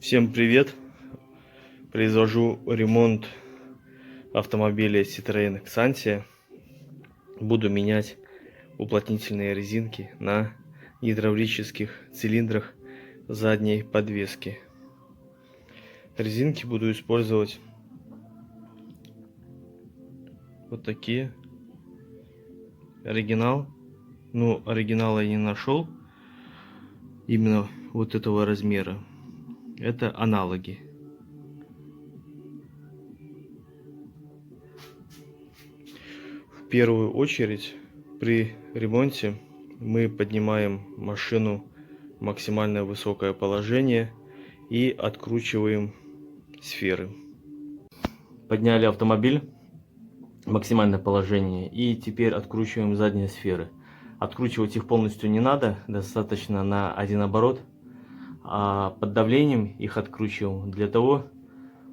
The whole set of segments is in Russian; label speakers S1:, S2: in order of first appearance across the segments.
S1: Всем привет! Произвожу ремонт автомобиля Citroёn Xantia. Буду менять уплотнительные резинки на гидравлических цилиндрах задней подвески. Резинки буду использовать вот такие. Оригинал. Ну, оригинала я не нашел. Именно вот этого размера. Это аналоги. В первую очередь при ремонте мы поднимаем машину в максимально высокое положение и откручиваем сферы. Подняли автомобиль максимальное положение и теперь откручиваем задние сферы. Откручивать их полностью не надо, достаточно на один оборот – а под давлением их откручивал для того,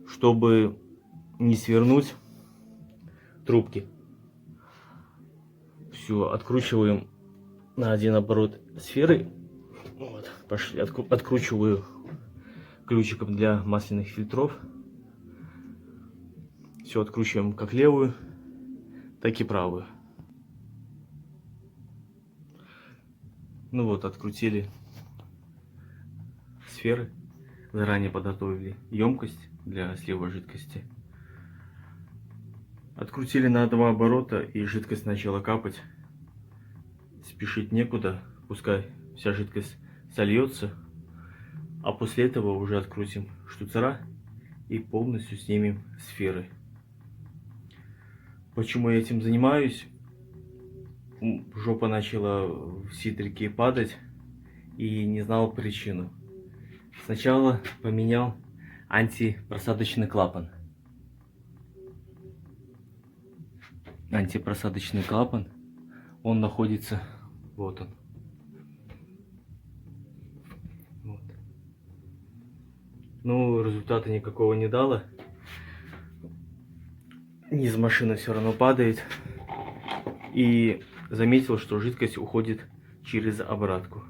S1: чтобы не свернуть трубки. Все, откручиваем на один оборот сферы. Вот, пошли, откручиваю ключиком для масляных фильтров. Все откручиваем как левую, так и правую. Ну вот, открутили сферы. Заранее подготовили емкость для слива жидкости. Открутили на два оборота и жидкость начала капать. Спешить некуда, пускай вся жидкость сольется. А после этого уже открутим штуцера и полностью снимем сферы. Почему я этим занимаюсь? Жопа начала в ситрике падать и не знал причину. Сначала поменял антипросадочный клапан. Антипросадочный клапан, он находится, вот он. Вот. Ну, результата никакого не дало. Низ машины все равно падает. И заметил, что жидкость уходит через обратку.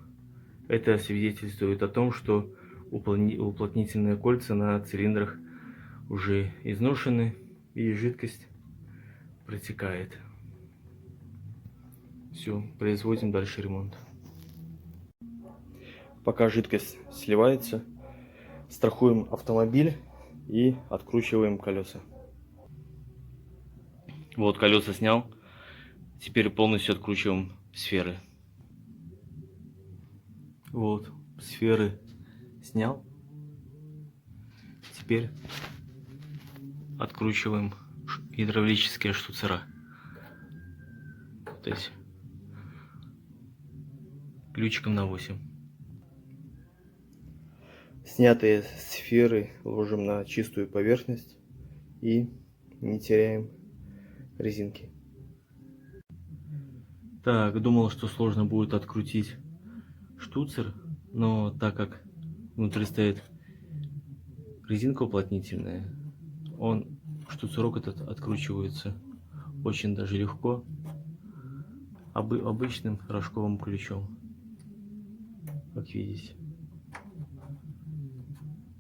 S1: Это свидетельствует о том, что уплотнительные кольца на цилиндрах уже изношены и жидкость протекает. Все, производим дальше ремонт. Пока жидкость сливается, страхуем автомобиль и откручиваем колеса. Вот колеса снял. Теперь полностью откручиваем сферы. Вот, сферы снял. Теперь откручиваем гидравлические штуцера. То есть ключиком на 8. Снятые сферы ложим на чистую поверхность и не теряем резинки. Так, думал, что сложно будет открутить штуцер, но так как внутри стоит резинка уплотнительная. Он, штуцерок этот откручивается очень даже легко обы обычным рожковым ключом. Как видите.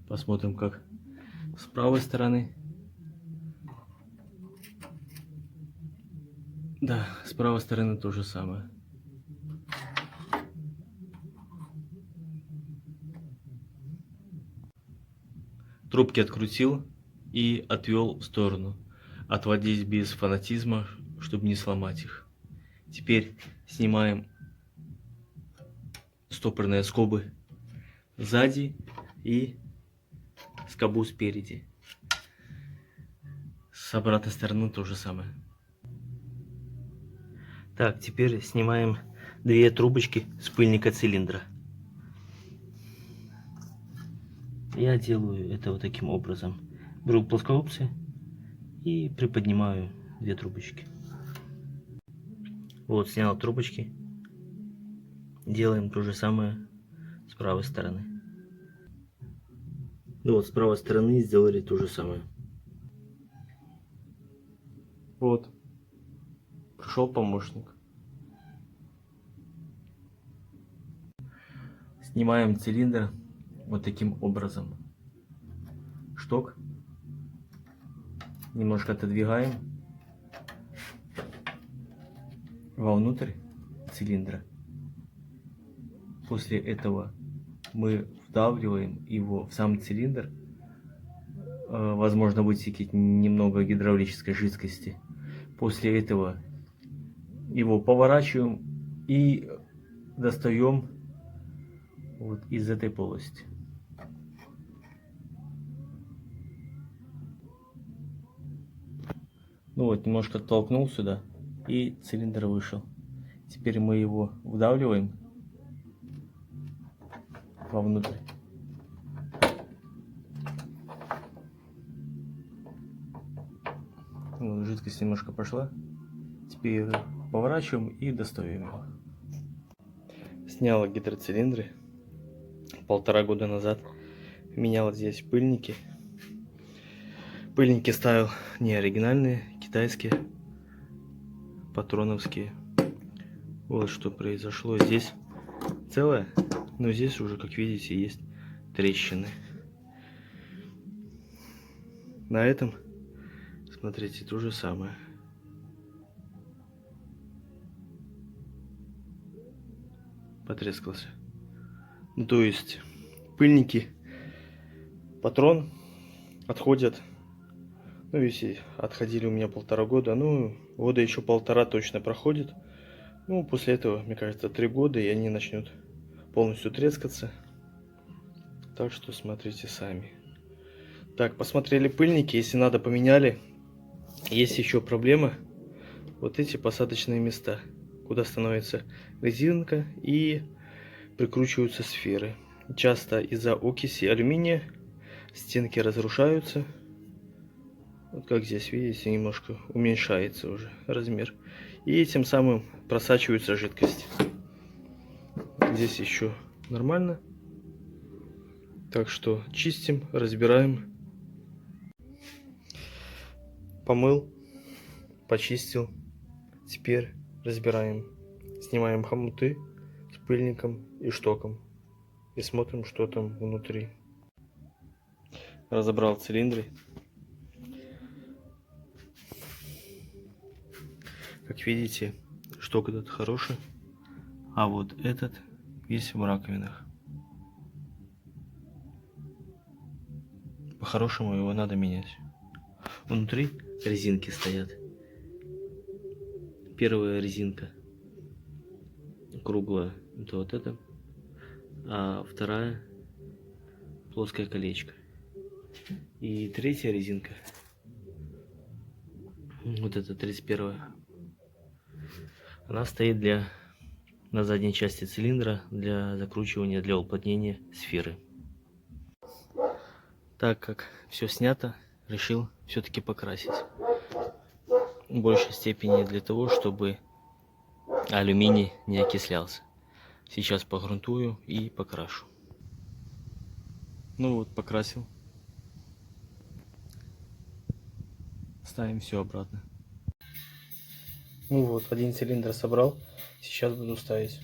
S1: Посмотрим, как с правой стороны. Да, с правой стороны то же самое. Трубки открутил и отвел в сторону. Отводить без фанатизма, чтобы не сломать их. Теперь снимаем стопорные скобы сзади и скобу спереди. С обратной стороны то же самое. Так, теперь снимаем две трубочки с пыльника цилиндра. Я делаю это вот таким образом. Беру плоскоопции и приподнимаю две трубочки. Вот, снял трубочки. Делаем то же самое с правой стороны. Ну вот, с правой стороны сделали то же самое. Вот. Пришел помощник. Снимаем цилиндр вот таким образом. шток. Немножко отодвигаем вовнутрь цилиндра. После этого мы вдавливаем его в сам цилиндр. Э, Возможно высекить немного гидравлической жидкости. После этого его поворачиваем и достаем вот из этой полости. Ну вот, немножко толкнул сюда, и цилиндр вышел. Теперь мы его вдавливаем вовнутрь. Вот, жидкость немножко пошла. Теперь поворачиваем и достаем его. Снял гидроцилиндры полтора года назад. Менял здесь пыльники. Пыльники ставил не оригинальные, китайские, патроновские. Вот что произошло. Здесь целое, но здесь уже, как видите, есть трещины. На этом, смотрите, то же самое. Потрескался. Ну, то есть, пыльники, патрон отходят ну, если отходили у меня полтора года, ну, года еще полтора точно проходит. Ну, после этого, мне кажется, три года, и они начнут полностью трескаться. Так что смотрите сами. Так, посмотрели пыльники, если надо, поменяли. Есть еще проблема. Вот эти посадочные места, куда становится резинка и прикручиваются сферы. Часто из-за окиси алюминия стенки разрушаются. Вот как здесь, видите, немножко уменьшается уже размер. И тем самым просачивается жидкость. Здесь еще нормально. Так что чистим, разбираем. Помыл, почистил. Теперь разбираем. Снимаем хомуты с пыльником и штоком. И смотрим, что там внутри. Разобрал цилиндры. Как видите, шток этот хороший, а вот этот весь в раковинах. По-хорошему его надо менять. Внутри резинки стоят. Первая резинка круглая, это вот это, а вторая плоское колечко. И третья резинка, вот это 31 она стоит для на задней части цилиндра для закручивания, для уплотнения сферы. Так как все снято, решил все-таки покрасить. В большей степени для того, чтобы алюминий не окислялся. Сейчас погрунтую и покрашу. Ну вот, покрасил. Ставим все обратно. Ну вот, один цилиндр собрал. Сейчас буду ставить.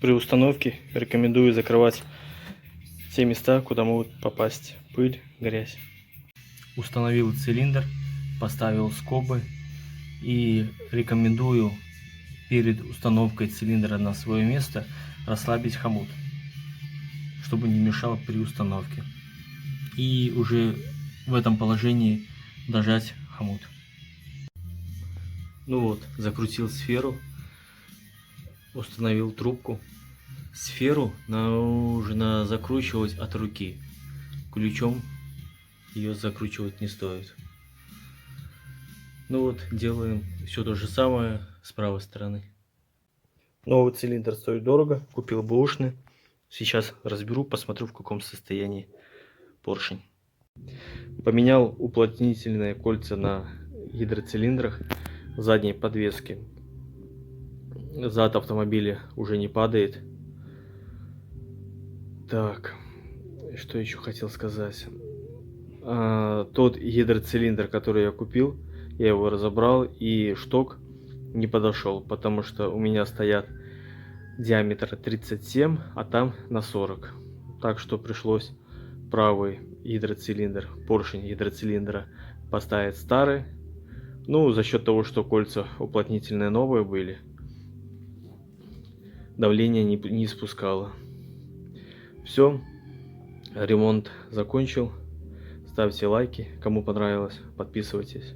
S1: При установке рекомендую закрывать те места, куда могут попасть пыль, грязь. Установил цилиндр, поставил скобы и рекомендую перед установкой цилиндра на свое место расслабить хомут, чтобы не мешал при установке. И уже в этом положении дожать хомут. Ну вот, закрутил сферу, установил трубку. Сферу нужно закручивать от руки. Ключом ее закручивать не стоит. Ну вот, делаем все то же самое с правой стороны. Новый цилиндр стоит дорого, купил бэушный. Сейчас разберу, посмотрю в каком состоянии поршень. Поменял уплотнительные кольца на гидроцилиндрах задней подвески. Зад автомобиля уже не падает. Так, что еще хотел сказать. А, тот гидроцилиндр, который я купил, я его разобрал и шток не подошел, потому что у меня стоят диаметр 37, а там на 40. так что пришлось правый гидроцилиндр, поршень гидроцилиндра поставить старый. Ну, за счет того, что кольца уплотнительные новые были, давление не, не спускало. Все, ремонт закончил. Ставьте лайки, кому понравилось, подписывайтесь.